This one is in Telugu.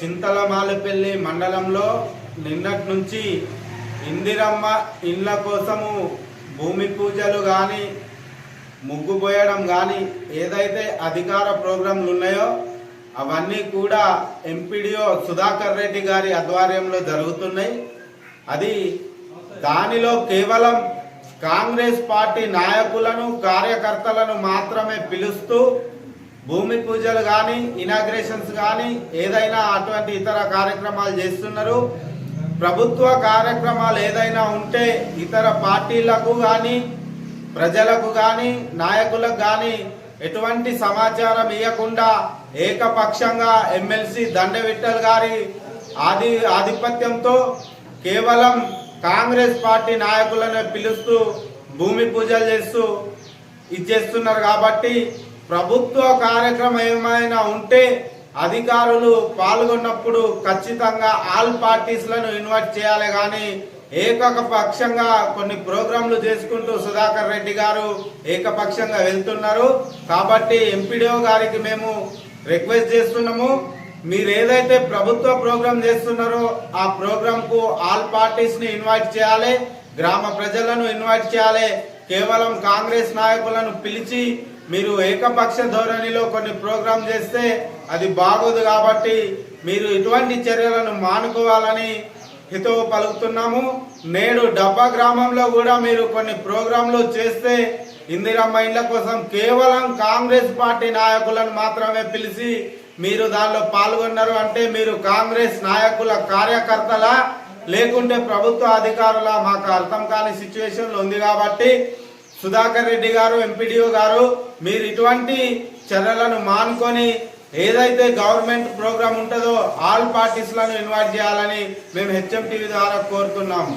చింతలమాలపల్లి మండలంలో నిన్నటి నుంచి ఇందిరమ్మ ఇళ్ళ కోసము భూమి పూజలు కానీ ముగ్గు పోయడం కానీ ఏదైతే అధికార ప్రోగ్రాంలు ఉన్నాయో అవన్నీ కూడా ఎంపీడీఓ సుధాకర్ రెడ్డి గారి ఆధ్వర్యంలో జరుగుతున్నాయి. అది దానిలో కేవలం కాంగ్రెస్ పార్టీ నాయకులను కార్యకర్తలను మాత్రమే పిలుస్తూ భూమి పూజలు కానీ ఇనాగ్రేషన్స్ కానీ ఏదైనా అటువంటి ఇతర కార్యక్రమాలు చేస్తున్నారు. ప్రభుత్వ కార్యక్రమాలు ఏదైనా ఉంటే ఇతర పార్టీలకు కానీ ప్రజలకు కానీ నాయకులకు కానీ ఎటువంటి సమాచారం ఇవ్వకుండా ఏకపక్షంగా ఎమ్మెల్సీ దండవిట్టల్ గారి ఆది ఆధిపత్యంతో కేవలం కాంగ్రెస్ పార్టీ నాయకులను పిలుస్తూ భూమి పూజలు చేస్తూ ఇచ్చేస్తున్నారు కాబట్టి ప్రభుత్వ కార్యక్రమం ఏమైనా ఉంటే అధికారులు పాల్గొన్నప్పుడు ఖచ్చితంగా ఆల్ పార్టీస్లను ఇన్వైట్ చేయాలి. కానీ ఏకపక్షంగా కొన్ని ప్రోగ్రాంలు చేసుకుంటూ సుధాకర్ రెడ్డి గారు ఏకపక్షంగా వెళ్తున్నారు. కాబట్టి ఎంపీడీఓ గారికి మేము రిక్వెస్ట్ చేస్తున్నాము. మీరు ఏదైతే ప్రభుత్వ ప్రోగ్రాం చేస్తున్నారో ఆ ప్రోగ్రాంకు ఆల్ పార్టీస్ని ఇన్వైట్ చేయాలి. గ్రామ ప్రజలను ఇన్వైట్ చేయాలి. కేవలం కాంగ్రెస్ నాయకులను పిలిచి మీరు ఏకపక్ష ధోరణిలో కొన్ని ప్రోగ్రాం చేస్తే అది బాగోదు కాబట్టి మీరు ఇటువంటి చర్యలను మానుకోవాలని హితవు పలుకుతున్నాము. నేడు డబ్బా గ్రామంలో కూడా మీరు కొన్ని ప్రోగ్రాంలు చేస్తే ఇందిరమ్మ ఇళ్ళ కోసం కేవలం కాంగ్రెస్ పార్టీ నాయకులను మాత్రమే పిలిచి మీరు దానిలో పాల్గొన్నారు అంటే మీరు కాంగ్రెస్ నాయకుల కార్యకర్తల? లేకుంటే ప్రభుత్వ అధికారుల మాకు అర్థం కాని సిచ్యువేషన్లు ఉంది కాబట్టి సుధాకర్ రెడ్డి గారు ఎంపీడీఓ గారు మీరు ఇటువంటి చర్యలను మానుకొని ఏదైతే గవర్నమెంట్ ప్రోగ్రామ్ ఉంటుందో ఆల్ పార్టీస్లను ఇన్వైట్ చేయాలని మేము హెచ్ఎం టీవీ ద్వారా కోరుతున్నాము.